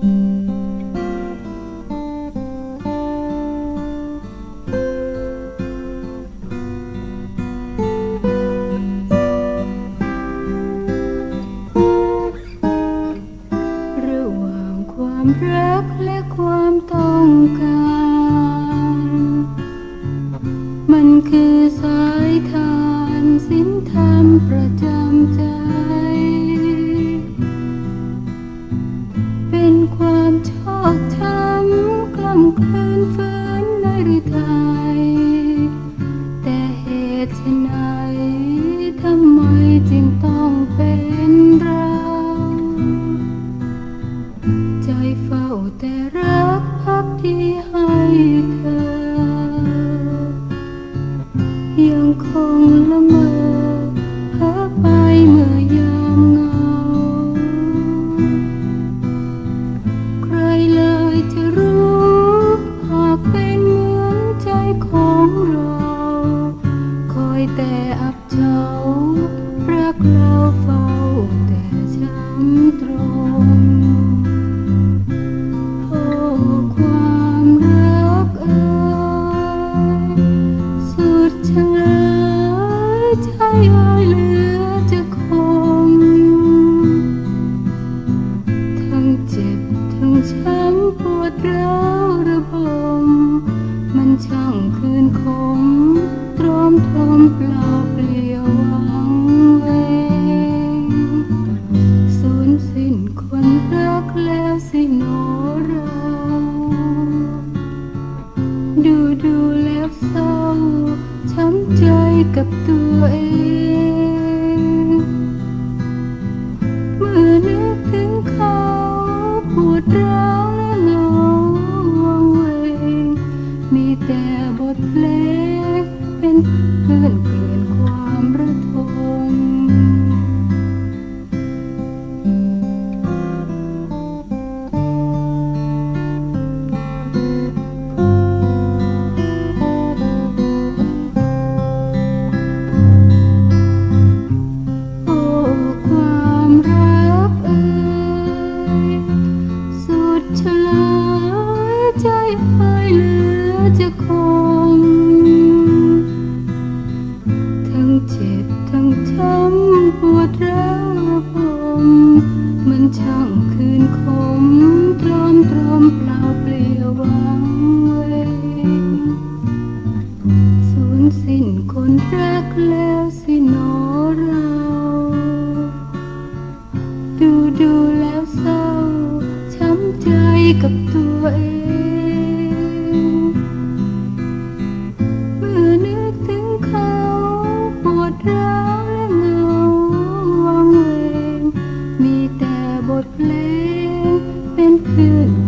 ระหว่างความรักและความต้องการ มันคือสายทานสินธรรมประ กล่ำกลืนฝืนในฤทัยแต่เหตุไฉนทำไมจึงต้องเป็นเรา ใจเฝ้าแต่รักพักดีให้เธอ ยังคงละเมอ ช้ำปวดร้าวระบมมันช่างคืนคมตรอมทมเปล่า ใจกับตัวเอง เมื่อนึกถึงเขาปวดร้าวและเหงาวังเวงมีแต่บทเพลงเป็นเพื่อน ใจเอ่ยเหลือจะคง ทั้งเจ็บทั้งช้ำปวดร้าวผม มันช่างคืนคมตรอมตรอมเปล่าเปลี่ยวหวังเวงสูญสิ้นคนรักแล้วสิโนเรา ดูดูแล้วเศร้าช้ำใจกับตัวเอง งเวง